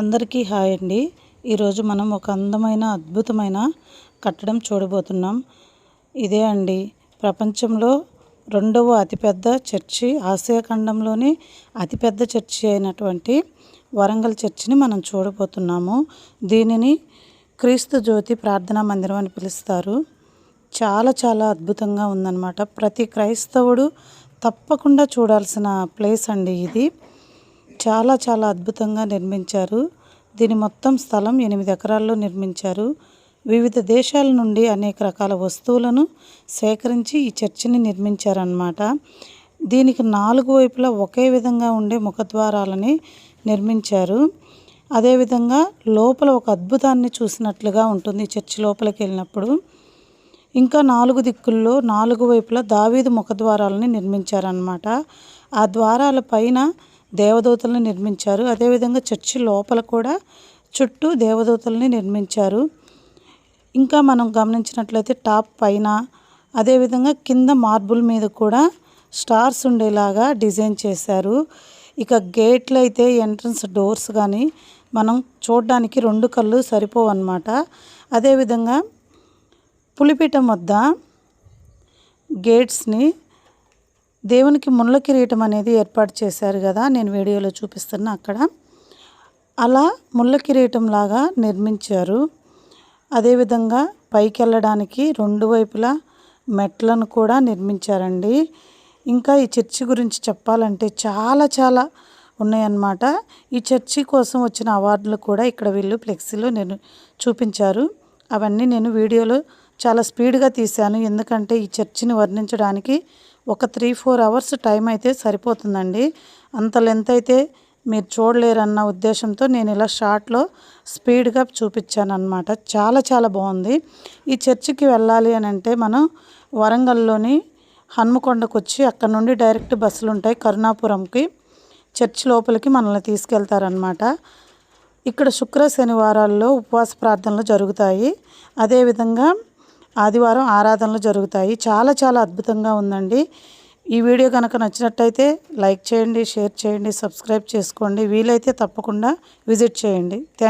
అందరికీ హాయ్ అండి. ఈరోజు మనం ఒక అందమైన అద్భుతమైన కట్టడం చూడబోతున్నాం. ఇదే అండి ప్రపంచంలో రెండవ అతిపెద్ద చర్చి ఆసియా ఖండంలోని అతిపెద్ద చర్చి అయినటువంటి వరంగల్ చర్చిని మనం చూడబోతున్నాము. దీనిని క్రీస్తు జ్యోతి ప్రార్థనా మందిరం అని పిలుస్తారు. చాలా చాలా అద్భుతంగా ఉందన్నమాట. ప్రతి క్రైస్తవుడు తప్పకుండా చూడాల్సిన ప్లేస్ అండి ఇది. చాలా చాలా అద్భుతంగా నిర్మించారు. దీని మొత్తం స్థలం ఎనిమిది ఎకరాల్లో నిర్మించారు. వివిధ దేశాల నుండి అనేక రకాల వస్తువులను సేకరించి ఈ చర్చిని నిర్మించారన్నమాట. దీనికి నాలుగు వైపులా ఒకే విధంగా ఉండే ముఖద్వారాలని నిర్మించారు. అదేవిధంగా లోపల ఒక అద్భుతాన్ని చూసినట్లుగా ఉంటుంది చర్చి లోపలికి వెళ్ళినప్పుడు. ఇంకా నాలుగు దిక్కుల్లో నాలుగు వైపులా దావీదు ముఖద్వారాలని నిర్మించారనమాట ఆ ద్వారాల పైన దేవదూతలను నిర్మించారు. అదేవిధంగా చర్చి లోపల కూడా చుట్టూ దేవదూతల్ని నిర్మించారు. ఇంకా మనం గమనించినట్లయితే టాప్ పైన అదేవిధంగా కింద మార్బుల్ మీద కూడా స్టార్స్ ఉండేలాగా డిజైన్ చేశారు. ఇక గేట్లు అయితే ఎంట్రన్స్ డోర్స్ కానీ మనం చూడడానికి రెండు కళ్ళు సరిపోవు అన్నమాట. అదేవిధంగా పులిపీఠం వద్ద గేట్స్ని దేవునికి ముళ్ళ కిరీటం అనేది ఏర్పాటు చేశారు కదా నేను వీడియోలో చూపిస్తున్నా అక్కడ. అలా ముళ్ళ కిరీటం లాగా నిర్మించారు. అదేవిధంగా పైకి వెళ్ళడానికి రెండు వైపులా మెట్లను కూడా నిర్మించారండి. ఇంకా ఈ చర్చి గురించి చెప్పాలంటే చాలా చాలా ఉన్నాయన్నమాట. ఈ చర్చి కోసం వచ్చిన అవార్డులు కూడా ఇక్కడ వీళ్ళు ఫ్లెక్సీలో నేను చూపించారు. అవన్నీ నేను వీడియోలో చాలా స్పీడ్గా తీశాను. ఎందుకంటే ఈ చర్చిని వర్ణించడానికి ఒక త్రీ ఫోర్ అవర్స్ టైం అయితే సరిపోతుందండి. అంత లెంత్ అయితే మీరు చూడలేరన్న ఉద్దేశంతో నేను ఇలా షార్ట్లో స్పీడ్గా చూపించాను అనమాట చాలా చాలా బాగుంది. ఈ చర్చికి వెళ్ళాలి అని అంటే మనం వరంగల్లోని హన్మకొండకు వచ్చి అక్కడ నుండి డైరెక్ట్ బస్సులు ఉంటాయి. కరుణాపురంకి చర్చి లోపలికి మనల్ని తీసుకెళ్తారనమాట ఇక్కడ శుక్ర శనివారాల్లో ఉపవాస ప్రార్థనలు జరుగుతాయి. అదేవిధంగా ఆదివారం ఆరాధనలు జరుగుతాయి. చాలా చాలా అద్భుతంగా ఉందండి. ఈ వీడియో కనుక నచ్చినట్టయితే లైక్ చేయండి షేర్ చేయండి సబ్స్క్రైబ్ చేసుకోండి. వీలైతే తప్పకుండా విజిట్ చేయండి. థ్యాంక్